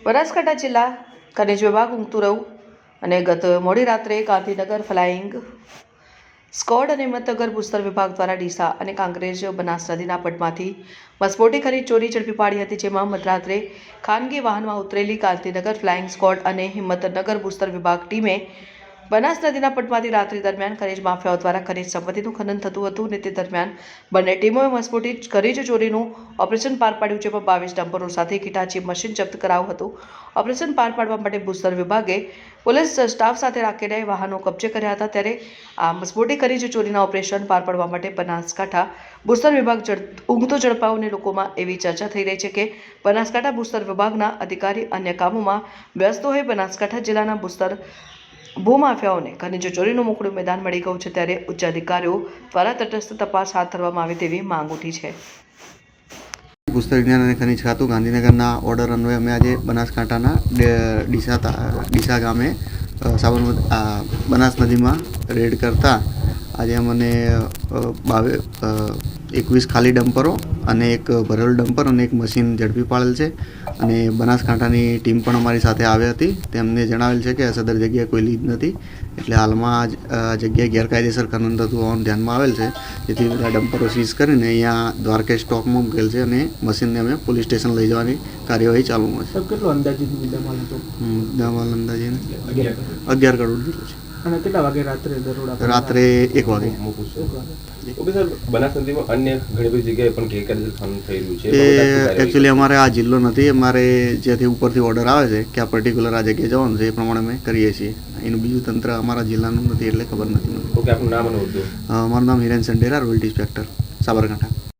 બનાસકાંઠા જિલ્લા ખનિજ વિભાગ ઊંઘતું રહું અને ગત મોડી રાત્રે ગાંધીનગર ફ્લાઇંગ સ્કોડ અને હિંમતનગર ભૂસ્તર વિભાગ દ્વારા ડીસા અને કાંકરેજ બનાસ નદીના પટમાંથી મસમોટી ખરીદ ચોરી ઝડપી પાડી હતી, જેમાં મધરાત્રે ખાનગી વાહનમાં ઉતરેલી ગાંધીનગર ફ્લાઇંગ સ્કોડ અને હિંમતનગર ભૂસ્તર વિભાગ ટીમે બનાસ નદીના પટમાંથી રાત્રિ દરમિયાન ખનીજ માફિયાઓ દ્વારા ખનીજ સંપત્તિનું ખનન થતું હતું અને તે દરમિયાન બંને ટીમોએ મસમોટી ખનીજ ચોરીનું ઓપરેશન પાર પાડ્યું, જેમાં બાવીસ ડમ્પરો સાથે કીટાચી મશીન જપ્ત કરાયું હતું. ઓપરેશન પાર પાડવા માટે ભૂસ્તર વિભાગે પોલીસ સ્ટાફ સાથે રાખીને વાહનો કબજે કર્યા હતા. ત્યારે આ મસમોટી ખનીજ ચોરીના ઓપરેશન પાર પાડવા માટે બનાસકાંઠા ભૂસ્તર વિભાગ ઊંઘતો ઝડપાઓને લોકોમાં એવી ચર્ચા થઈ રહી છે કે બનાસકાંઠા ભૂસ્તર વિભાગના અધિકારી અન્ય કામોમાં વ્યસ્ત હોય. બનાસકાંઠા જિલ્લાના ભૂસ્તર ભૂમાફિયાઓને ખનિજ ચોરીનું મોકળું મેદાન મળી ગયું છે ત્યારે ઉચ્ચ અધિકારીઓ દ્વારા તટસ્થ તપાસ હાથ ધરવામાં આવે તેવી માંગ ઉઠી છે. પુસ્તક વિજ્ઞાન અને ખનિજ ખાતું ગાંધીનગરના ઓર્ડર અન્વયે અમે આજે બનાસકાંઠાના ડીસા ડીસા ગામે સાબરમતી બનાસ નદીમાં રેડ કરતા આજે અમને બાવે એકવીસ ખાલી ડમ્પરો અને એક ભરેલું ડમ્પર અને એક મશીન ઝડપી પાડેલ છે. અને બનાસકાંઠાની ટીમ પણ અમારી સાથે આવી હતી. તેમને જણાવેલ છે કે સદર જગ્યાએ કોઈ લીધ નથી. એટલે હાલમાં આ જગ્યા જગ્યાએ ગેરકાયદેસર ખનન થતું હોવાનું ધ્યાનમાં આવેલ છે. જેથી બધા ડમ્પરો સીઝ કરીને અહીંયા દ્વારકેશ સ્ટોકમાં મૂકેલ છે અને મશીનને અમે પોલીસ સ્ટેશન લઈ જવાની કાર્યવાહી ચાલુમાં છે. કેટલો અંદાજિત મુદ્દામાલ હતો? હમ, અંદાજે અગિયાર કરોડ જેટલું છે. અને કેટલા વાગે રાત્રે દરોડા રાત્રે એક વાગે. ઓકે સર બનાસ અન્ય ઘણી બધી જગ્યાએ પણ ગેરકાયદેસર થઈ રહ્યું છે. એ બાબતે શું કાર્યવાહી એકચ્યુઅલી અમારે આ જિલ્લો નથી અમારે જ્યાંથી ઉપરથી ઓર્ડર આવે છે કે આ પર્ટિક્યુલર આ જગ્યાએ જવાનું છે એ પ્રમાણે અમે કરીએ છીએ. એનું બીજું તંત્ર અમારા જિલ્લાનું નથી એટલે ખબર નથી. મને ઓકે આપનું નામ અને મારું નામ હિરેન સંડેરા રોયલ્ટી ઇન્સ્પેક્ટર સાબરકાંઠા.